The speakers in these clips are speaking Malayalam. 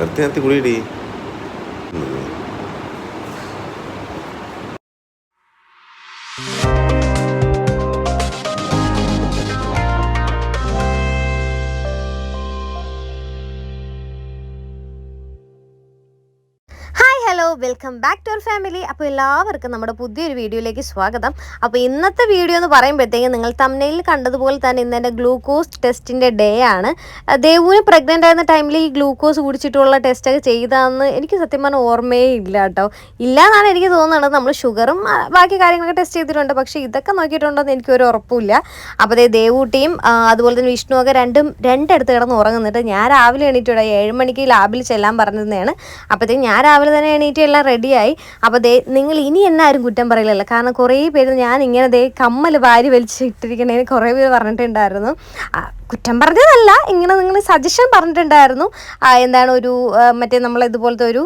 നിർത്തി നിർത്തി കുടിയടി welcome back to our family അപ്പോൾ എല്ലാവർക്കും നമ്മുടെ പുതിയൊരു വീഡിയോയിലേക്ക് സ്വാഗതം. അപ്പോൾ ഇന്നത്തെ വീഡിയോ എന്ന് പറയുമ്പോഴത്തേക്കും നിങ്ങൾ തമ്മിൽ കണ്ടതുപോലെ തന്നെ ഇന്ന് എന്റെ ഗ്ലൂക്കോസ് ടെസ്റ്റിന്റെ ഡേ ആണ്. ദേവൂന് പ്രഗ്നന്റ് ആയിരുന്ന ടൈമിൽ ഈ ഗ്ലൂക്കോസ് കുടിച്ചിട്ടുള്ള ടെസ്റ്റൊക്കെ ചെയ്തതെന്ന് എനിക്ക് സത്യം പറഞ്ഞാൽ ഓർമ്മയേ ഇല്ല കേട്ടോ. ഇല്ല എന്നാണ് എനിക്ക് തോന്നുന്നത്. നമ്മൾ ഷുഗറും ബാക്കി കാര്യങ്ങളൊക്കെ ടെസ്റ്റ് ചെയ്തിട്ടുണ്ട്. പക്ഷേ ഇതൊക്കെ നോക്കിയിട്ടുണ്ടോയെന്ന് എനിക്ക് ഒരു ഉറപ്പില്ല അപ്പോൾ അതേ ദേവൂട്ടിയും അതുപോലെ തന്നെ വിഷ്ണുവൊക്കെ രണ്ടും രണ്ടിടത്ത് കിടന്ന് ഉറങ്ങുന്നുണ്ട് ഞാൻ രാവിലെ എണീറ്റോടെ ഏഴ് മണിക്ക് ലാബിൽ ചെല്ലാൻ പറഞ്ഞിരുന്നതാണ്. അപ്പോഴത്തേക്കും ഞാൻ രാവിലെ തന്നെ എണീറ്റ് എല്ലാം റെഡിയായി. അപ്പോൾ ദേ നിങ്ങൾ ഇനി എന്നെ ആരും കുറ്റം പറയില്ലല്ലോ. കാരണം കുറേ പേര് ഞാൻ ഇങ്ങനെ ദേ കമ്മൽ വാരി വലിച്ച് ഇട്ടിരിക്കണേന്ന് കുറേ പേര് പറഞ്ഞിട്ടുണ്ടായിരുന്നു. കുറ്റം പറഞ്ഞതല്ല ഇങ്ങനെ നിങ്ങൾ സജഷൻ പറഞ്ഞിട്ടുണ്ടായിരുന്നു. എന്താണ് ഒരു മറ്റേ നമ്മൾ ഇതുപോലത്തെ ഒരു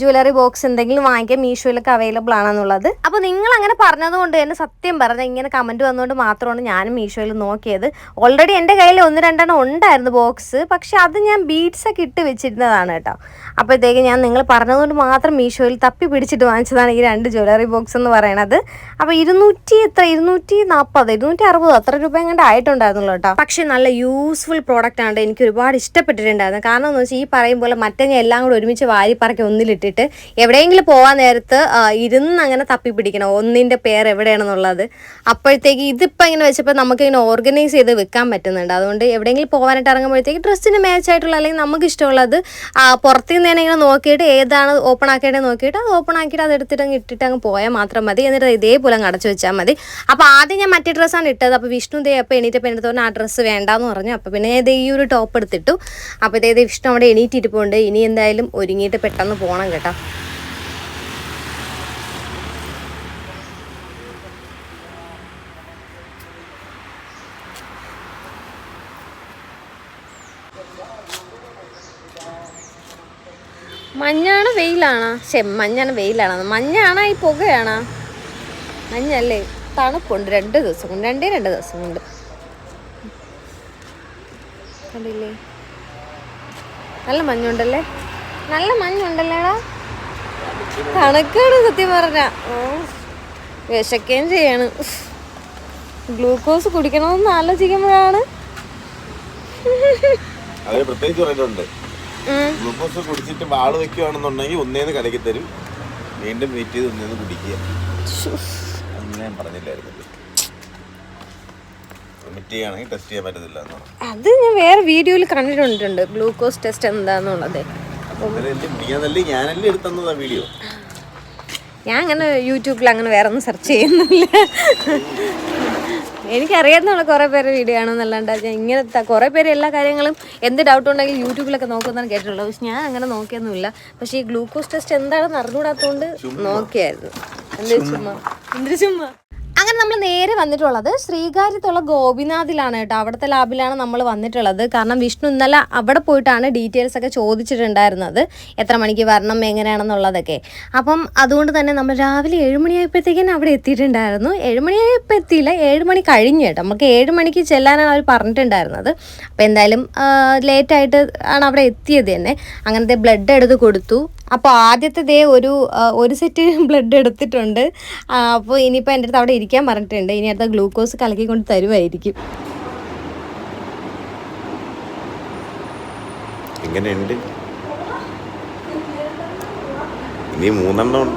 ജ്വല്ലറി ബോക്സ് എന്തെങ്കിലും വാങ്ങിക്കാൻ മീഷോയിലൊക്കെ അവൈലബിൾ ആണെന്നുള്ളത്. അപ്പോൾ നിങ്ങൾ അങ്ങനെ പറഞ്ഞതുകൊണ്ട് തന്നെ സത്യം പറഞ്ഞ ഇങ്ങനെ കമന്റ് വന്നുകൊണ്ട് മാത്രമാണ് ഞാനും മീഷോയിൽ നോക്കിയത്. ഓൾറെഡി എന്റെ കയ്യിൽ ഒന്ന് രണ്ടെണ്ണം ഉണ്ടായിരുന്നു ബോക്സ് പക്ഷെ അത് ഞാൻ ബീഡ്സൊക്കെ ഇട്ട് വെച്ചിരുന്നതാണ് കേട്ടോ. അപ്പോഴത്തേക്ക് ഞാൻ നിങ്ങൾ പറഞ്ഞതുകൊണ്ട് മാത്രം മീഷോയിൽ തപ്പി പിടിച്ചിട്ട് വാങ്ങിച്ചതാണ് ഈ രണ്ട് ജ്വല്ലറി ബോക്സ് എന്ന് പറയണത്. അപ്പോൾ ഇരുന്നൂറ്റി എത്ര? ഇരുന്നൂറ്റി നാൽപ്പത് ഇരുന്നൂറ്റി അറുപത് അത്ര രൂപ എങ്ങാണ്ട് ആയിട്ടുണ്ടായിരുന്നല്ലോ കേട്ടോ. പക്ഷേ നല്ല യൂസ്ഫുൾ പ്രോഡക്റ്റ് ആണ്. എനിക്ക് ഒരുപാട് ഇഷ്ടപ്പെട്ടിട്ടുണ്ടായിരുന്നു. കാരണം എന്ന് വെച്ചാൽ ഈ പറയും പോലെ മറ്റേ എല്ലാം കൂടെ ഒരുമിച്ച് വാരി പറക്കി ഒന്നിലിട്ടിട്ട് എവിടെയെങ്കിലും പോകാൻ നേരത്ത് ഇരുന്ന് അങ്ങനെ തപ്പി പിടിക്കണം. ഒന്നിന്റെ പേര് എവിടെയാണെന്നുള്ളത്. അപ്പോഴത്തേക്ക് ഇതിപ്പോൾ ഇങ്ങനെ വെച്ചപ്പോൾ നമുക്ക് ഇങ്ങനെ ഓർഗനൈസ് ചെയ്ത് വെക്കാൻ പറ്റുന്നുണ്ട്. അതുകൊണ്ട് എവിടെയെങ്കിലും പോകാനായിട്ട് ഇറങ്ങുമ്പോഴത്തേക്ക് ഡ്രസ്സിന് മാച്ച് ആയിട്ടുള്ള അല്ലെങ്കിൽ നമുക്ക് ഇഷ്ടമുള്ളത് പുറത്തുനിന്ന് പുറത്തു നിന്ന് തന്നെ ഇങ്ങനെ നോക്കിയിട്ട് ഏതാണ് ഓപ്പൺ ആക്കേണ്ടത് നോക്കിയിട്ട് അത് ഓപ്പൺ ആക്കിയിട്ട് അത് എടുത്തിട്ട് അങ്ങ് ഇട്ടിട്ട് അങ്ങ് പോയാൽ മാത്രം മതി. എന്നിട്ട് ഇതേപോലെ അങ്ങ് അടച്ചു വെച്ചാൽ മതി. അപ്പോൾ ആദ്യം ഞാൻ മറ്റേ ഡ്രസ്സാണ് ഇട്ടത്. അപ്പോൾ വിഷ്ണു ദേ അപ്പോൾ എണീറ്റപ്പോൾ എന്റെ തോന്നുന്നു ആ ഡ്രസ്സ് വേണ്ടാന്ന് പറഞ്ഞു. അപ്പോൾ പിന്നെ ദേ ഈ ഒരു ടോപ്പ് എടുത്തിട്ടു. അപ്പോൾ ഇതേ വിഷ്ണു അവിടെ എണീറ്റിരിപ്പുണ്ട് ഇനി എന്തായാലും ഒരുങ്ങിയിട്ട് പെട്ടെന്ന് പോകണം കേട്ടോ മഞ്ഞാണ് വെയിലാണോ. ശെ മഞ്ഞാണ് വെയിലാണോ. മഞ്ഞാണോ ഈ പുകയാണ്. മഞ്ഞല്ലേ? തണുപ്പുണ്ട്. രണ്ട് ദിവസം കൊണ്ട് രണ്ടേ രണ്ട് ദിവസം കൊണ്ട്. കണ്ടില്ലേ? നല്ല മഞ്ഞുണ്ടല്ലേ? നല്ല മഞ്ഞുണ്ടല്ലേടാ? തണുക്കാണ് സത്യം പറഞ്ഞ. വിശക്കുകയും ചെയ്യാണ്. ഗ്ലൂക്കോസ് കുടിക്കണമെന്ന് ആലോചിക്കുമ്പോഴാണ്. പ്രത്യേകിച്ച് പറഞ്ഞിട്ടുണ്ട്. ഗ്ലൂക്കോസ് കുടിച്ചിട്ട് വാൾ വെക്കുവാണെന്നുണ്ടെങ്കിൽ ഒന്നേന്ന് കലക്കി തരും. വീണ്ടും വെയിറ്റ് ചെയ്ത് ഒന്നേന്ന് കുടിക്കുക. അങ്ങനെ ഞാൻ പറഞ്ഞില്ലായിരുന്നു. ടെസ്റ്റ് ചെയ്യാൻ പറ്റത്തില്ല അത് ഞാൻ വേറെ വീഡിയോയിൽ കണ്ടിട്ടുണ്ട്. ഗ്ലൂക്കോസ് ടെസ്റ്റ് എന്താന്നുള്ളത്. ഞാനല്ലേ വീഡിയോ ഞാൻ അങ്ങനെ യൂട്യൂബിൽ അങ്ങനെ വേറെ ഒന്നും സെർച്ച് ചെയ്യുന്നില്ല എനിക്കറിയാവുന്ന കുറേ പേര് വീഡിയോ ആണെന്നല്ലാണ്ട് ഞാൻ ഇങ്ങനത്തെ കുറേ പേര് എല്ലാ കാര്യങ്ങളും എന്ത് ഡൗട്ട് ഉണ്ടെങ്കിലും യൂട്യൂബിലൊക്കെ നോക്കുന്നതാണ് കേട്ടിട്ടുള്ളത്. പക്ഷെ ഞാൻ അങ്ങനെ നോക്കിയൊന്നുമില്ല. പക്ഷെ ഈ ഗ്ലൂക്കോസ് ടെസ്റ്റ് എന്താണെന്ന് അറിഞ്ഞുകൂടാത്തതുകൊണ്ട് നോക്കിയായിരുന്നു. എന്ത് ചുമ്മാ. എന്തൊരു ചുമ്മാ? അങ്ങനെ നമ്മൾ നേരെ വന്നിട്ടുള്ളത് ശ്രീകാര്യത്തുള്ള ഗോപിനാഥിലാണ് കേട്ടോ. അവിടുത്തെ ലാബിലാണ് നമ്മൾ വന്നിട്ടുള്ളത്. കാരണം വിഷ്ണു ഇന്നലെ അവിടെ പോയിട്ടാണ് ഡീറ്റെയിൽസ് ഒക്കെ ചോദിച്ചിട്ടുണ്ടായിരുന്നത്. എത്ര മണിക്ക് വരണം എങ്ങനെയാണെന്നുള്ളതൊക്കെ. അപ്പം അതുകൊണ്ട് തന്നെ നമ്മൾ രാവിലെ ഏഴ് മണിയായപ്പോഴത്തേക്കും അവിടെ എത്തിയിട്ടുണ്ടായിരുന്നു. ഏഴ് മണിയായപ്പോൾ എത്തിയില്ല. ഏഴ് മണി കഴിഞ്ഞു കേട്ടോ. നമുക്ക് ഏഴ് മണിക്ക് ചെല്ലാനാണ് അവർ പറഞ്ഞിട്ടുണ്ടായിരുന്നത്. അപ്പോൾ എന്തായാലും ലേറ്റായിട്ട് ആണ് അവിടെ എത്തിയത് തന്നെ. അങ്ങനത്തെ ബ്ലഡ് എടുത്ത് കൊടുത്തു. അപ്പോൾ ആദ്യത്തെ ദേ ഒരു ഒരു സെറ്റ് ബ്ലഡ് എടുത്തിട്ടുണ്ട്. അപ്പോൾ ഇനിയിപ്പോൾ എന്റെ അടുത്ത് അവിടെ ഇരിക്കാൻ പറഞ്ഞിട്ടുണ്ട്. ഇനി അടുത്ത ഗ്ലൂക്കോസ് കലക്കി കലക്കിക്കൊണ്ട് തരുമായിരിക്കും എങ്ങനെയുണ്ട് ഇനി മൂന്നെണ്ണം.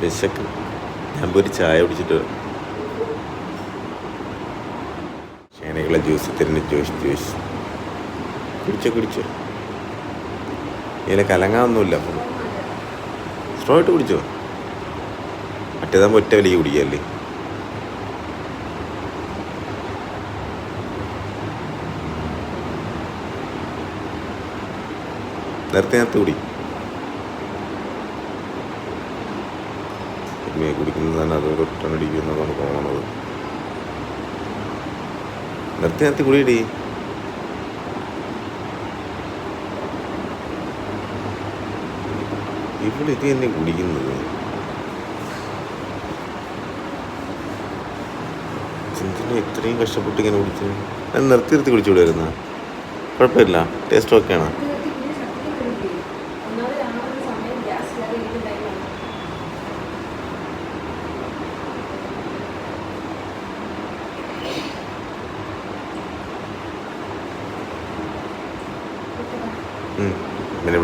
വിശക്ക്. ഞാൻ പോയി ചായ കുടിച്ചിട്ട് വരാം. ക്ഷേണികളെ ജ്യൂസ് തരുന്ന ജ്യൂസ് ജ്യൂസ്. കുടിച്ചോ കുടിച്ചോ. ഇതിൽ കലങ്ങാനൊന്നുമില്ല അപ്പം. സ്ട്രോ ആയിട്ട് കുടിച്ചോ. മറ്റേതാകുമ്പോൾ ഒറ്റ വലിയ കുടിക്കല്ലേ. നേരത്തെ നേരത്തെ കുടി. മേ കുടിക്കുന്നത് തന്നെ അതൊരു ഒറ്റ അടിക്കുമെന്നാണ് തോന്നുന്നത് നിർത്തി നിർത്തി കുടിയിടി. ഇവിടെ ഇത് തന്നെ കുടിക്കുന്നത്. ചിന്തിന് ഇത്രയും കഷ്ടപ്പെട്ട് ഇങ്ങനെ കുടിച്ചു? ഞാൻ നിർത്തി നിർത്തി കുടിച്ചു വിടുമായിരുന്ന കുഴപ്പമില്ല. ടേസ്റ്റ് ഓക്കെയാണ്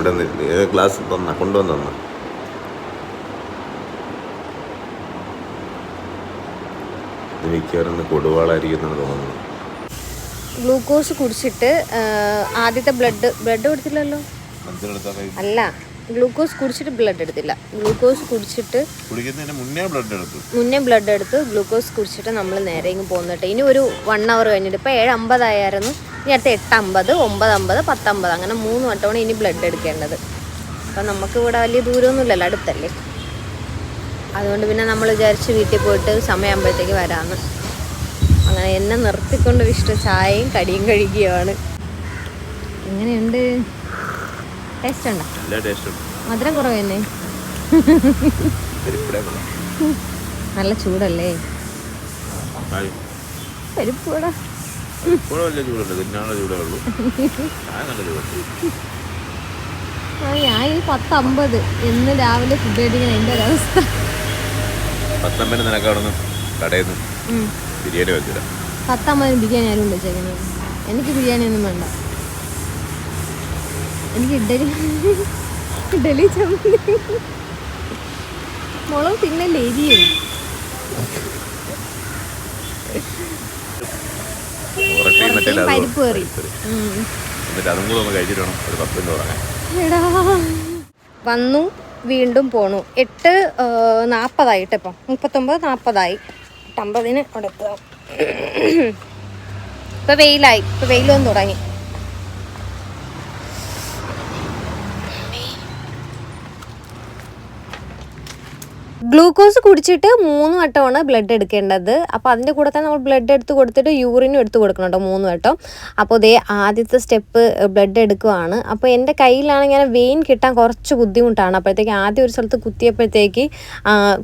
ഇവിടെ നിന്ന് ഏത് ഗ്ലാസ് തന്ന? കൊണ്ടുവന്ന് തന്ന? മിക്കവാറും ഇന്ന് കൊടുവാളായിരിക്കും തോന്നുന്നത്. ഗ്ലൂക്കോസ് കുടിച്ചിട്ട് ആദ്യത്തെ ബ്ലഡ് ബ്ലഡ് കൊടുത്തില്ലല്ലോ? അല്ല ഗ്ലൂക്കോസ് കുടിച്ചിട്ട് ബ്ലഡ് എടുത്തില്ല. ഗ്ലൂക്കോസ് കുടിച്ചിട്ട് മുന്നേ ബ്ലഡ് എടുത്തു. മുന്നേ ബ്ലഡ് എടുത്ത് ഗ്ലൂക്കോസ് കുടിച്ചിട്ട് നമ്മൾ നേരെ ഇങ്ങ് പോകുന്നിട്ട് ഇനി ഒരു വൺ അവർ കഴിഞ്ഞിട്ട് ഇപ്പോൾ ഏഴ് അമ്പതായിരുന്നു ഇനി അടുത്ത എട്ട് അമ്പത് ഒമ്പത് അമ്പത് പത്തമ്പത് അങ്ങനെ മൂന്ന് വട്ടമാണ് ഇനി ബ്ലഡ് എടുക്കേണ്ടത്. അപ്പം നമുക്ക് ഇവിടെ വലിയ ദൂരമൊന്നുമില്ലല്ലോ അടുത്തല്ലേ? അതുകൊണ്ട് പിന്നെ നമ്മൾ വിചാരിച്ച് വീട്ടിൽ പോയിട്ട് സമയമാകുമ്പോഴത്തേക്ക് വരാമെന്ന്. അങ്ങനെ എന്നെ നിർത്തിക്കൊണ്ട് വിഷ്ട ചായയും കടിയും കഴിക്കുകയാണ്. എങ്ങനെയുണ്ട്? ടേസ്റ്റ് ഉണ്ടോ? മധുരം കുറവ് തന്നെ നല്ല ചൂടല്ലേ? പരിപ്പൂടാ ഇപ്പോഴും വലിയ ചൂടുണ്ട് തിന്നാനുള്ള ചൂടേ ഉള്ളൂ. ചായ നല്ല ചൂടുണ്ട്. ആ ഞാൻ ഈ പത്തമ്പത് എന്ന് രാവിലെ ഫുഡ് കഴിക്കുന്ന എന്റെ ഒരവസ്ഥ പത്തമ്പതിന് നിനക്ക് അവിടെ നിന്ന് കടയിൽ നിന്ന് ഉം. ബിരിയാണി വെച്ചില്ല പത്തമ്പതിന് ബിരിയാണി ആരും വെച്ചേക്കുന്നത് എനിക്ക് ബിരിയാണി ഒന്നും വേണ്ട. എനിക്ക് ഇഡലി ഇഡലി ചമ്മന്തി. മുളക് പിന്നെ എരിയും ഉറട്ടിയും മറ്റേ ഉറട്ടിയും പരിപ്പ് കറി. എന്നിട്ട് അതും കൂടെ ഒന്ന് കഴിച്ചിട്ട് വേണം. ഒരു പത്ത് മിനിറ്റ് തുടങ്ങാൻ എടാ. വന്നു വീണ്ടും പോണു. എട്ട് നാൽപ്പതായിട്ട് ഇപ്പം. മുപ്പത്തൊമ്പത് നാൽപ്പതായി എട്ടമ്പതിന് അവിടെ എത്തുക. ഇപ്പം വെയിലായി. ഇപ്പം വെയിൽ വന്ന് തുടങ്ങി. ഗ്ലൂക്കോസ് കുടിച്ചിട്ട് മൂന്ന് വട്ടമാണ് ബ്ലഡ് എടുക്കേണ്ടത്. അപ്പോൾ അതിന്റെ കൂടെ തന്നെ നമ്മൾ ബ്ലഡ് എടുത്ത് കൊടുത്തിട്ട് യൂറിനും എടുത്ത് കൊടുക്കണം കേട്ടോ മൂന്ന് വട്ടം. അപ്പോൾ ദേ ആദ്യത്തെ സ്റ്റെപ്പ് ബ്ലഡ് എടുക്കുവാണ്. അപ്പോൾ എന്റെ കയ്യിലാണെങ്കിൽ ഇങ്ങനെ വെയിൻ കിട്ടാൻ കുറച്ച് ബുദ്ധിമുട്ടാണ്. അപ്പോഴത്തേക്ക് ആദ്യം ഒരു സ്ഥലത്ത് കുത്തിയപ്പോഴത്തേക്ക്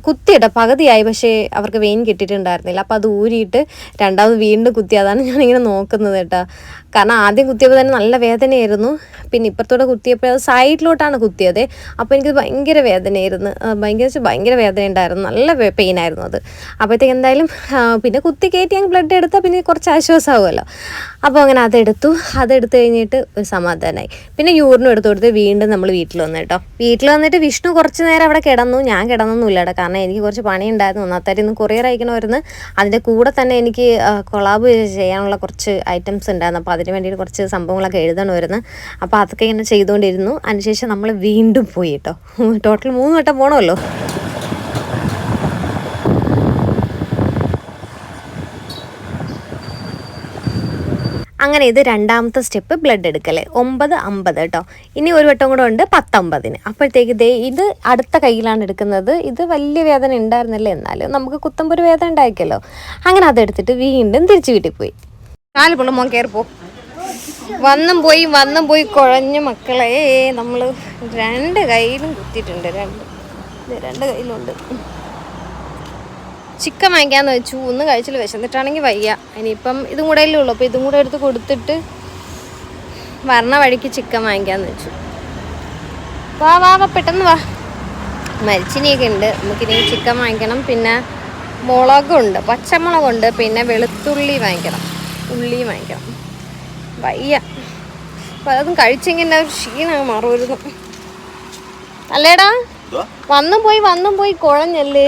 കുത്തിയിട്ട പകുതിയായി. പക്ഷേ അവർക്ക് വെയിൻ കിട്ടിയിട്ടുണ്ടായിരുന്നില്ല. അപ്പോൾ അത് ഊരിയിട്ട് രണ്ടാമത് വീണ്ടും കുത്തി അതാണ് ഞാനിങ്ങനെ നോക്കുന്നത് കേട്ടോ. കാരണം ആദ്യം കുത്തിയപ്പോൾ തന്നെ നല്ല വേദനയായിരുന്നു. പിന്നെ ഇപ്പുറത്തോടെ കുത്തിയപ്പോൾ സൈഡിലോട്ടാണ് കുത്തിയത്. അപ്പോൾ എനിക്ക് ഭയങ്കര വേദനയായിരുന്നു. ഭയങ്കര ഭയങ്കര വേദന ഉണ്ടായിരുന്നു. നല്ല പെയിൻ ആയിരുന്നു അത്. അപ്പോഴത്തേക്ക് എന്തായാലും പിന്നെ കുത്തി കയറ്റി അങ്ങ് ബ്ലഡ് എടുത്താൽ പിന്നെ കുറച്ച് ആശ്വാസമാകുമല്ലോ അപ്പോൾ അങ്ങനെ അതെടുത്തു. അതെടുത്ത് കഴിഞ്ഞിട്ട് ഒരു സമാധാനമായി പിന്നെ യൂറിനും എടുത്തു കൊടുത്ത് വീണ്ടും നമ്മൾ വീട്ടിൽ വന്നു കേട്ടോ. വീട്ടിൽ വന്നിട്ട് വിഷ്ണു കുറച്ച് നേരം അവിടെ കിടന്നു. ഞാൻ കിടന്നൊന്നുമില്ല കേട്ടോ. കാരണം എനിക്ക് കുറച്ച് പണി ഉണ്ടായിരുന്നു ഒന്നാത്താരി ഇന്ന് കൊറിയർ അയക്കണമായിരുന്നു. അതിന്റെ കൂടെ തന്നെ എനിക്ക് കൊളാബ് ചെയ്യാനുള്ള കുറച്ച് ഐറ്റംസ് ഉണ്ടായിരുന്നു. അപ്പോൾ അതിന് വേണ്ടിയിട്ട് കുറച്ച് സംഭവങ്ങളൊക്കെ എഴുതണമായിരുന്നു. അപ്പോൾ അതൊക്കെ ഇങ്ങനെ ചെയ്തുകൊണ്ടിരുന്നു. അതിനുശേഷം നമ്മൾ വീണ്ടും പോയി കേട്ടോ. ടോട്ടൽ മൂന്ന് വട്ടം പോകണമല്ലോ അങ്ങനെ ഇത് രണ്ടാമത്തെ സ്റ്റെപ്പ് ബ്ലഡ് എടുക്കൽ ഒമ്പത് അമ്പത് കേട്ടോ ഇനി ഒരു വട്ടം കൂടെ ഉണ്ട് പത്തൊമ്പതിന്. അപ്പോഴത്തേക്ക് ദേ ഇത് അടുത്ത കയ്യിലാണ് എടുക്കുന്നത്. ഇത് വലിയ വേദന ഉണ്ടായിരുന്നില്ല എന്നാലും നമുക്ക് കുത്തമ്പൊരു വേദന ഉണ്ടായിക്കല്ലോ. അങ്ങനെ അതെടുത്തിട്ട് വീണ്ടും തിരിച്ചു വീട്ടിൽ പോയി. നാല് പൊണ്ണു മോൻ കയറി പോ. വന്നും പോയി വന്നും പോയി കുഴഞ്ഞ മക്കളെ. നമ്മൾ രണ്ട് കയ്യിലും കുത്തിയിട്ടുണ്ട്. രണ്ട് രണ്ട് കയ്യിലുണ്ട് ചിക്കൻ വാങ്ങിക്കാന്ന് വെച്ചു. ഒന്ന് കഴിച്ചിൽ വിശന്നിട്ടാണെങ്കിൽ വയ്യ. ഇനിയിപ്പം ഇതും കൂടെ അല്ലേ ഉള്ളൂ. അപ്പോൾ ഇതും കൂടെ എടുത്ത് കൊടുത്തിട്ട് വരണ വഴിക്ക് ചിക്കൻ വാങ്ങിക്കാന്ന് വെച്ചു. വാ വാ വാ പെട്ടെന്ന് വാ. മരിച്ചിനിയൊക്കെ ഉണ്ട്. നമുക്കിനി ചിക്കൻ വാങ്ങിക്കണം. പിന്നെ മുളകുണ്ട് പച്ചമുളകുണ്ട് പിന്നെ വെളുത്തുള്ളി വാങ്ങിക്കണം. ഉള്ളി വാങ്ങിക്കണം. വയ്യ. അപ്പോൾ അതൊന്നും കഴിച്ചെങ്കിൽ ഒരു ക്ഷീണം മാറുമായിരുന്നു. അല്ലേടാ? വന്നും പോയി വന്നും പോയി കുഴഞ്ഞല്ലേ?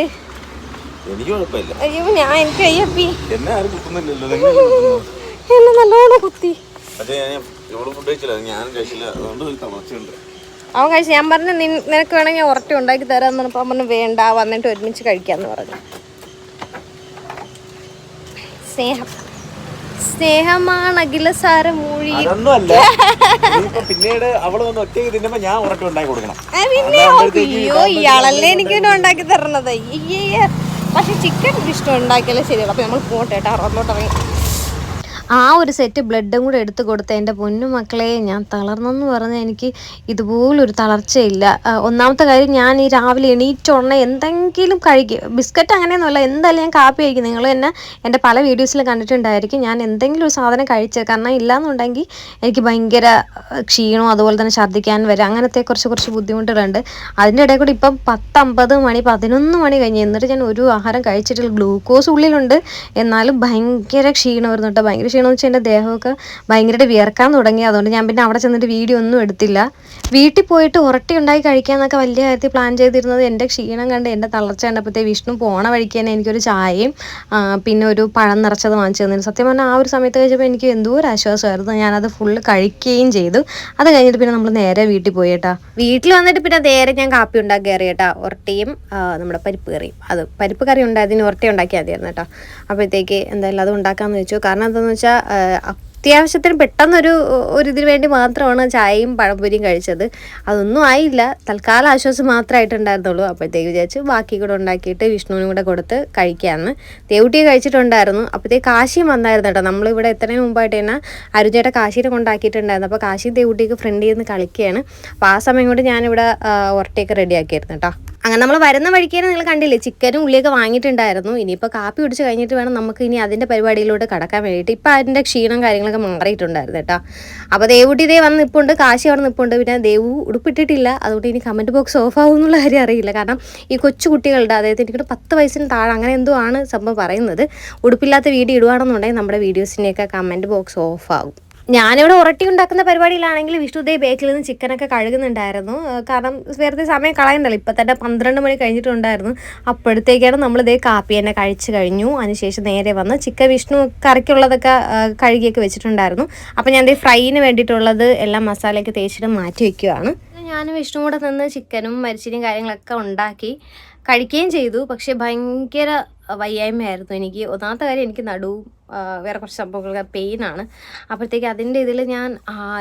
എനിക്ക് കുഴപ്പമില്ല. അയ്യോ ഞാൻ എനിക്ക് അയ്യപ്പി എന്നെ ആരും കുത്തുന്നില്ലല്ലോ എന്നെ നല്ലോണം കുത്തി. പക്ഷേ ഞാൻ ഫുഡ് കഴിച്ചില്ല ഞാനും കഴിച്ചില്ല അതുകൊണ്ട് ഒരു തമാശയുണ്ട് അവൻ കഴിച്ചു ഞാൻ പറഞ്ഞു നിനക്ക് വേണമെങ്കിൽ ഉറട്ടി ഉണ്ടാക്കി തരാന്ന് പറഞ്ഞപ്പോൾ പറഞ്ഞു വേണ്ട വന്നിട്ട് ഒരുമിച്ച് കഴിക്കാന്ന് പറഞ്ഞു. സ്നേഹം. സ്നേഹമാണ് അഖിലസാര മൂഴി പിന്നീട് അവൾ വന്ന് ഒറ്റയ്ക്ക് തിന്നുമ്പോ ഞാൻ ഉറക്കം ഉണ്ടാക്കി കൊടുക്കണം. പിന്നെ അയ്യോ ഇയാളല്ലേ എനിക്ക് ഉണ്ടാക്കി തരണത്. അയ്യേ പക്ഷെ ചിക്കൻ ഇഷ്ടം ഉണ്ടാക്കിയാലേ ശരിയുള്ളൂ. അപ്പൊ നമ്മൾ പോട്ടെ കേട്ടോ റോഡിലോട്ട് ആ ഒരു സെറ്റ് ബ്ലഡും കൂടെ എടുത്ത് കൊടുത്ത എന്റെ പൊന്നു മക്കളെ ഞാൻ തളർന്നെന്ന് പറഞ്ഞാൽ എനിക്ക് ഇതുപോലൊരു തളർച്ചയില്ല. ഒന്നാമത്തെ കാര്യം ഞാൻ ഈ രാവിലെ എണീറ്റുടനെ എന്തെങ്കിലും കഴിക്കും ബിസ്ക്കറ്റ് അങ്ങനെയൊന്നുമല്ല എന്തായാലും ഞാൻ കാപ്പി കഴിക്കും. നിങ്ങൾ തന്നെ എന്റെ പല വീഡിയോസിലും കണ്ടിട്ടുണ്ടായിരിക്കും. ഞാൻ എന്തെങ്കിലും ഒരു സാധനം കഴിച്ചത് കാരണം ഇല്ലയെന്നുണ്ടെങ്കിൽ എനിക്ക് ഭയങ്കര ക്ഷീണം ക്ഷീണവും അതുപോലെ തന്നെ ഛർദ്ദിക്കാൻ വരും. അങ്ങനത്തെ കുറച്ച് കുറച്ച് ബുദ്ധിമുട്ടുകളുണ്ട്. അതിന്റെ ഇടയിൽ കൂടി ഇപ്പം പത്തമ്പത് മണി പതിനൊന്ന് മണി കഴിഞ്ഞ് എന്നിട്ട് ഞാൻ ഒരു ആഹാരം കഴിച്ചിട്ടില്ല ഗ്ലൂക്കോസ് ഉള്ളിലുണ്ട്. എന്നാലും ഭയങ്കര ക്ഷീണം വരുന്നുണ്ട് ഭയങ്കര എന്ന് വെച്ചാൽ എന്റെ ദേഹമൊക്കെ ഭയങ്കരമായിട്ട് വിയർക്കാൻ തുടങ്ങി. അതുകൊണ്ട് ഞാൻ പിന്നെ അവിടെ ചെന്നിട്ട് വീഡിയോ ഒന്നും എടുത്തില്ല. വീട്ടിൽ പോയിട്ട് ഉറട്ടി ഉണ്ടാക്കി കഴിക്കാമെന്നൊക്കെ വലിയ കാര്യത്തിൽ പ്ലാൻ ചെയ്തിരുന്നത് എന്റെ ക്ഷീണം കണ്ട് എന്റെ തളർച്ച കണ്ടപ്പോഴത്തെ വിഷ്ണു പോണ വഴിക്ക് തന്നെ എനിക്കൊരു ചായയും പിന്നെ ഒരു പഴം നിറച്ചത് വാങ്ങിച്ചു തന്നിരുന്നു. സത്യം പറഞ്ഞാൽ ആ ഒരു സമയത്ത് കഴിച്ചപ്പോൾ എനിക്ക് എന്തോ ഒരു ആശ്വാസമായിരുന്നു. ഞാനത് ഫുള്ള് കഴിക്കുകയും ചെയ്തു. അത് കഴിഞ്ഞിട്ട് പിന്നെ നമ്മൾ നേരെ വീട്ടിൽ പോയി കേട്ടാ. വീട്ടിൽ വന്നിട്ട് പിന്നെ നേരെ ഞാൻ കാപ്പി ഉണ്ടാക്കി കയറി കേട്ടാ. ഉറട്ടിയും നമ്മുടെ പരിപ്പ് കറിയും. അത് പരിപ്പ് കറി ഉണ്ടായതിന് ഉറട്ടി ഉണ്ടാക്കിയാൽ മതിയായിരുന്നു കേട്ടോ. അപ്പോഴത്തേക്ക് എന്തായാലും അത് ഉണ്ടാക്കാമെന്ന് വെച്ചു. കാരണം എന്താണെന്ന് വെച്ചാൽ അത്യാവശ്യത്തിന് പെട്ടെന്നൊരു ഒരു ഇതിന് വേണ്ടി മാത്രമാണ് ചായയും പഴംപൊരിയും കഴിച്ചത്. അതൊന്നും ആയില്ല. തൽക്കാല ആശ്വാസം മാത്രമായിട്ടുണ്ടായിരുന്നുള്ളൂ അപ്പോഴത്തേക്ക് വിചാരിച്ച് ബാക്കി കൂടെ ഉണ്ടാക്കിയിട്ട് വിഷ്ണുവിനും കൂടെ കൊടുത്ത് കഴിക്കാമെന്ന് ദേവുട്ടിയെ കഴിച്ചിട്ടുണ്ടായിരുന്നു. അപ്പോഴത്തേക്ക് കാശിയും വന്നായിരുന്നു കേട്ടോ. നമ്മളിവിടെ എത്രയും മുമ്പായിട്ട് തന്നെ അരുചേട്ട കാശീനെ കൊണ്ടാക്കിയിട്ടുണ്ടായിരുന്നു. അപ്പോൾ കാശിയും ദേവുട്ടിക്ക് ഫ്രണ്ട് ചെയ്യുന്ന കളിക്കുകയാണ്. അപ്പോൾ ആ സമയം കൊണ്ട് ഞാനിവിടെ ഒരട്ടയൊക്കെ റെഡിയാക്കിയായിരുന്നു കേട്ടോ. അങ്ങനെ നമ്മൾ വരുന്ന വഴിക്കേനെ നിങ്ങൾ കണ്ടില്ലേ? ചിക്കനും ഉള്ളിയൊക്കെ വാങ്ങിയിട്ടുണ്ടായിരുന്നു. ഇനിയിപ്പോൾ കാപ്പി കുടിച്ച് കഴിഞ്ഞിട്ട് വേണം നമുക്ക് ഇനി അതിന്റെ പരിപാടിയിലോട്ട് കടക്കാൻ വേണ്ടിയിട്ട്. ഇപ്പോൾ അതിന്റെ ക്ഷീണം കാര്യങ്ങളൊക്കെ മാറിയിട്ടുണ്ടായിരുന്നു കേട്ടോ. അപ്പോൾ ദേവുട്ടി ദേ വന്ന് നിൽപ്പുണ്ട് കാശി അവിടെ നിൽപ്പുണ്ട് പിന്നെ ദേവു ഉടുപ്പിട്ടിട്ടില്ല. അതുകൊണ്ട് ഇനി കമന്റ് ബോക്സ് ഓഫ് ആവും എന്നുള്ള കാര്യം അറിയില്ല. കാരണം ഈ കൊച്ചു കുട്ടികളുടെ അതായത് എനിക്കൊരു പത്ത് വയസ്സിന് താഴെ അങ്ങനെ എന്തോ ആണ് സംഭവം പറയുന്നത്. ഉടുപ്പില്ലാത്ത വീഡിയോ ഇടുവാണെന്നുണ്ടെങ്കിൽ നമ്മുടെ വീഡിയോസിന്റെയൊക്കെ കമന്റ് ബോക്സ് ഓഫ് ആകും ഞാനിവിടെ ഉറട്ടി ഉണ്ടാക്കുന്ന പരിപാടിയിലാണെങ്കിൽ വിഷ്ണുദേ ബേക്കിൽ നിന്ന് ചിക്കനൊക്കെ കഴുകുന്നുണ്ടായിരുന്നു. കാരണം വെറുതെ സമയം കളയണ്ടല്ലോ. ഇപ്പം തന്നെ പന്ത്രണ്ട് മണി കഴിഞ്ഞിട്ടുണ്ടായിരുന്നു. അപ്പോഴത്തേക്കാണ് നമ്മൾ ഇതേ കാപ്പി തന്നെ കഴിച്ച് കഴിഞ്ഞു. അതിനുശേഷം നേരെ വന്ന് ചിക്കൻ വിഷ്ണു കറിക്കുള്ളതൊക്കെ കഴുകിയൊക്കെ വെച്ചിട്ടുണ്ടായിരുന്നു. അപ്പം ഞാൻ ദേ ഫ്രൈന് വേണ്ടിയിട്ടുള്ളത് എല്ലാം മസാലയൊക്കെ തേച്ചിട്ട് മാറ്റി വെക്കുകയാണ് ഞാൻ വിഷ്ണു കൂടെ നിന്ന് ചിക്കനും മരിച്ചിനും കാര്യങ്ങളൊക്കെ ഉണ്ടാക്കി കഴിക്കുകയും ചെയ്തു. പക്ഷേ ഭയങ്കര വയ്യായ്മയായിരുന്നു. എനിക്ക് ഒന്നാമത്തെ കാര്യം എനിക്ക് നടുവും വേറെ കുറച്ച് സംഭവങ്ങളൊക്കെ പെയിനാണ്. അപ്പോഴത്തേക്ക് അതിന്റെ ഇതിൽ ഞാൻ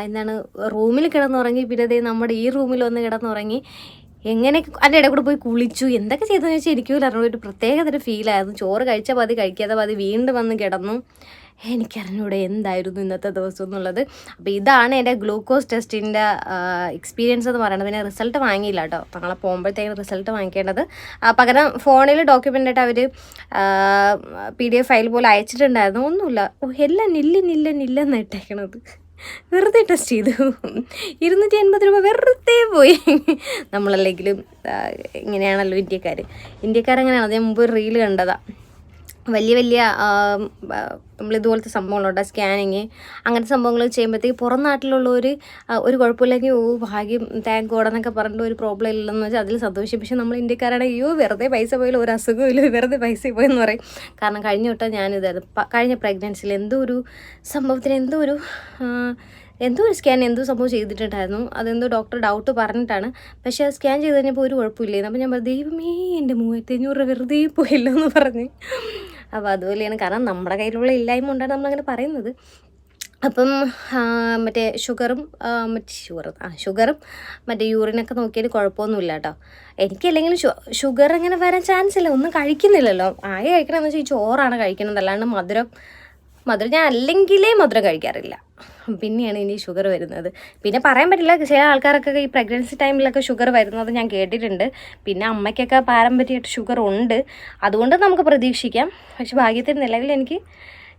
എന്താണ് റൂമിൽ കിടന്നുറങ്ങി പിന്നെ ദേ നമ്മുടെ ഈ റൂമിൽ ഒന്ന് കിടന്നുറങ്ങി എങ്ങനെ അതിന്റെ ഇടയിൽ കൂടെ പോയി കുളിച്ചു എന്തൊക്കെ ചെയ്തെന്ന് വെച്ചാൽ എനിക്കും അറിഞ്ഞു ഒരു ഫീലായിരുന്നു ചോറ് കഴിച്ച പാതി കഴിക്കാതെ പാതി വീണ്ടും വന്ന് കിടന്നു. എനിക്കറിഞ്ഞൂടെ എന്തായിരുന്നു ഇന്നത്തെ ദിവസം എന്നുള്ളത്. അപ്പോൾ ഇതാണ് എന്റെ ഗ്ലൂക്കോസ് ടെസ്റ്റിന്റെ എക്സ്പീരിയൻസ് എന്ന് പറയുന്നത്. പിന്നെ റിസൾട്ട് വാങ്ങിയില്ല കേട്ടോ. നാളെ പോകുമ്പോഴത്തേക്കും റിസൾട്ട് വാങ്ങിക്കേണ്ടത്. പകരം ഫോണിൽ ഡോക്യുമെന്റ് ആയിട്ട് അവർ പി ഡി എഫ് ഫയൽ പോലെ അയച്ചിട്ടുണ്ടായിരുന്നു. ഒന്നുമില്ല. എല്ലാം നില്ല നില്ല നില്ലെന്ന് ഇട്ടേക്കണത്. വെറുതെ ടെസ്റ്റ് ചെയ്തു. ഇരുന്നൂറ്റി അൻപത് രൂപ വെറുതെ പോയി. നമ്മളല്ലെങ്കിലും ഇങ്ങനെയാണല്ലോ ഇന്ത്യക്കാർ ഇന്ത്യക്കാരങ്ങനെയാണ്? ഞാൻ മുമ്പ് റീൽ കണ്ടതാണ് വലിയ വലിയ നമ്മൾ ഇതുപോലത്തെ സംഭവങ്ങളുണ്ട് സ്കാനിങ് അങ്ങനത്തെ സംഭവങ്ങൾ ചെയ്യുമ്പോഴത്തേക്ക് പുറം നാട്ടിലുള്ളവർ ഒരു കുഴപ്പമില്ലെങ്കിൽ ഓ ഭാഗ്യം താങ്ക് ഗോഡ് എന്നൊക്കെ പറഞ്ഞിട്ട് ഒരു പ്രോബ്ലം ഇല്ലെന്ന് വെച്ചാൽ അതിൽ സന്തോഷം പക്ഷേ നമ്മൾ ഇന്ത്യക്കാരാണെങ്കിൽ അയ്യോ വെറുതെ പൈസ പോയാലും ഒരു അസുഖമില്ല വെറുതെ പൈസ പോയെന്ന് പറയും. കാരണം കഴിഞ്ഞ വട്ടം ഞാനിതായിരുന്നു കഴിഞ്ഞ പ്രഗ്നൻസിയിൽ എന്തോ ഒരു സംഭവത്തിന് എന്തോ ഒരു എന്തോ ഒരു സ്കാൻ എന്തോ സംഭവം ചെയ്തിട്ടുണ്ടായിരുന്നു. അതെന്തോ ഡോക്ടർ ഡൗട്ട് പറഞ്ഞിട്ടാണ്. പക്ഷേ അത് സ്കാൻ ചെയ്ത് കഴിഞ്ഞപ്പോൾ ഒരു കുഴപ്പമില്ലായിരുന്നു. അപ്പോൾ ഞാൻ ദൈവമേ എന്റെ മൂവായിരത്തി അഞ്ഞൂറ് രൂപ വെറുതെ പോയല്ലോ എന്ന് പറഞ്ഞ്. അപ്പോൾ അതുപോലെയാണ്. കാരണം നമ്മുടെ കയ്യിലുള്ള ഇല്ലായ്മ കൊണ്ടാണ് നമ്മളങ്ങനെ പറയുന്നത്. അപ്പം മറ്റേ ഷുഗറും മറ്റേ ഷുഗർ ആ ഷുഗറും മറ്റേ യൂറിനൊക്കെ നോക്കിയിട്ട് കുഴപ്പമൊന്നുമില്ല കേട്ടോ. എനിക്കല്ലെങ്കിലും ഷുഗർ അങ്ങനെ വരാൻ ചാൻസ് ഇല്ല. ഒന്നും കഴിക്കുന്നില്ലല്ലോ. ആകെ കഴിക്കണമെന്ന് വെച്ചാൽ ഈ ചോറാണ് കഴിക്കുന്നത്. അല്ലാണ്ട് മധുരം മധുരം ഞാൻ അല്ലെങ്കിലേ മധുരം കഴിക്കാറില്ല. പിന്നെയാണ് ഇനി ഷുഗർ വരുന്നത്. പിന്നെ പറയാൻ പറ്റില്ല ചില ആൾക്കാരൊക്കെ ഈ പ്രഗ്നൻസി ടൈമിലൊക്കെ ഷുഗർ വരുന്നത് ഞാൻ കേട്ടിട്ടുണ്ട്. പിന്നെ അമ്മയ്ക്കൊക്കെ പാരമ്പര്യമായിട്ട് ഷുഗർ ഉണ്ട്. അതുകൊണ്ട് നമുക്ക് പ്രതീക്ഷിക്കാം. പക്ഷെ ഭാഗ്യത്തിന് നിലവിൽ എനിക്ക്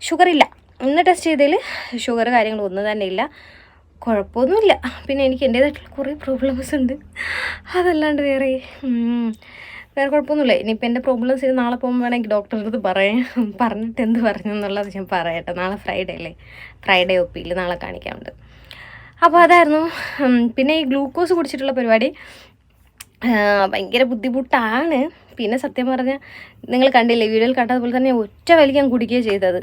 ഷുഗർ ഇല്ല. ഇന്ന് ടെസ്റ്റ് ചെയ്തതിൽ ഷുഗർ കാര്യങ്ങളൊന്നും തന്നെ ഇല്ല. കുഴപ്പമൊന്നുമില്ല. പിന്നെ എനിക്ക് എന്റേതായിട്ടുള്ള കുറേ പ്രോബ്ലംസ് ഉണ്ട്. അതല്ലാണ്ട് വേറെ വേറെ കുഴപ്പമൊന്നുമില്ല. ഇനിയിപ്പോൾ എന്റെ പ്രോബ്ലംസ് ഇത് നാളെ പോകുമ്പോൾ വേണമെങ്കിൽ ഡോക്ടറുടെ അടുത്ത് പറയാം. പറഞ്ഞിട്ട് എന്ത് പറഞ്ഞു എന്നുള്ളത് ഞാൻ പറയട്ടെ. നാളെ ഫ്രൈഡേ അല്ലേ? ഫ്രൈഡേ ഒ പിയിൽ നാളെ കാണിക്കാറുണ്ട് അപ്പോൾ അതായിരുന്നു. പിന്നെ ഈ ഗ്ലൂക്കോസ് കുടിച്ചിട്ടുള്ള പരിപാടി. ഭയങ്കര ബുദ്ധിമുട്ടാണ്. പിന്നെ സത്യം പറഞ്ഞാൽ നിങ്ങൾ കണ്ടില്ലേ വീഡിയോയിൽ കണ്ടതുപോലെ തന്നെ ഒറ്റ വലിക്കാൻ കുടിക്കുകയാണ് ചെയ്തത്.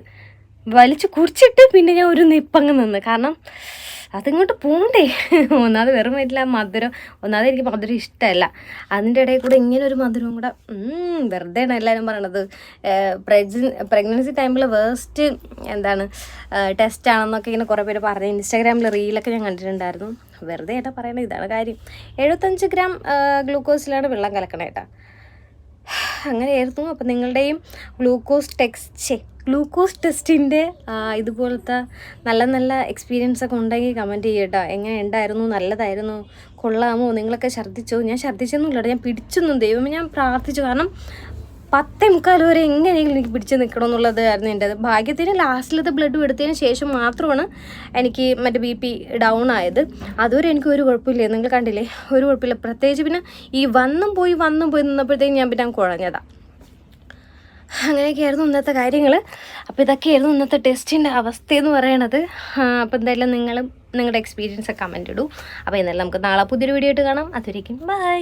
വലിച്ച് കുടിച്ചിട്ട് പിന്നെ ഞാൻ ഒരു നിപ്പങ്ങ് നിന്ന്. കാരണം അതിങ്ങോട്ട് പോണ്ടേ? ഒന്നാമത് വെറും വരില്ല മധുരം ഒന്നാമത് എനിക്ക് മധുരം ഇഷ്ടമല്ല. അതിന്റെ ഇടയിൽ കൂടെ ഇങ്ങനെ ഒരു മധുരവും കൂടെ വെറുതെ വെറുതെയാണ് എല്ലാവരും പറയണത്. പ്രഗ്നൻസി ടൈമിൽ വേസ്റ്റ് എന്താണ്? ടെസ്റ്റ് ആണെന്നൊക്കെ ഇങ്ങനെ കുറേ പേര് പറഞ്ഞു ഇൻസ്റ്റാഗ്രാമിൽ റീലൊക്കെ ഞാൻ കണ്ടിട്ടുണ്ടായിരുന്നു. വെറുതെ ഏട്ടാ പറയണത് ഇതാണ് കാര്യം. എഴുപത്തഞ്ച് ഗ്രാം ഗ്ലൂക്കോസിലാണ് വെള്ളം കലക്കണേട്ടാ അങ്ങനെയായിരുന്നു. അപ്പം നിങ്ങളുടെയും ഗ്ലൂക്കോസ് ടെക്സ്റ്റ് ഗ്ലൂക്കോസ് ടെസ്റ്റിന്റെ ഇതുപോലത്തെ നല്ല നല്ല എക്സ്പീരിയൻസ് ഒക്കെ ഉണ്ടെങ്കിൽ കമന്റ് ചെയ്യട്ടോ എങ്ങനെ ഉണ്ടായിരുന്നു? നല്ലതായിരുന്നു? കൊള്ളാമോ? നിങ്ങളൊക്കെ ഛർദ്ദിച്ചോ? ഞാൻ ഛർദ്ദിച്ചൊന്നുമില്ല ഞാൻ പിടിച്ചൊന്നും ദൈവമേ ഞാൻ പ്രാർത്ഥിച്ചു. കാരണം പത്തേ മുക്കാൽ വരെ എങ്ങനെയെങ്കിലും എനിക്ക് പിടിച്ച് നിൽക്കണം എന്നുള്ളതായിരുന്നു എന്റെ ഭാഗ്യത്തിന് ലാസ്റ്റിലത്തെ ബ്ലഡ് എടുത്തതിന് ശേഷം മാത്രമാണ് എനിക്ക് മറ്റേ ബി പി ഡൗൺ ആയത്. അതുവരെ എനിക്ക് ഒരു കുഴപ്പമില്ല. നിങ്ങൾ കണ്ടില്ലേ? ഒരു കുഴപ്പമില്ല. പ്രത്യേകിച്ച് പിന്നെ ഈ വന്നും പോയി വന്നും പോയി നിന്നപ്പോഴത്തേക്കും ഞാൻ പിന്നെ കുഴഞ്ഞതാണ് അങ്ങനെയൊക്കെയായിരുന്നു ഇന്നത്തെ കാര്യങ്ങൾ അപ്പോൾ ഇതൊക്കെയായിരുന്നു ഇന്നത്തെ ടെസ്റ്റിന്റെ അവസ്ഥയെന്ന് പറയണത്. അപ്പോൾ എന്തായാലും നിങ്ങളും നിങ്ങളുടെ എക്സ്പീരിയൻസ് കമന്റ് ഇടൂ. അപ്പോൾ എന്നാലും നമുക്ക് നാളെ പുതിയൊരു വീഡിയോ ആയിട്ട് കാണാം. അതുവരേക്കും ബൈ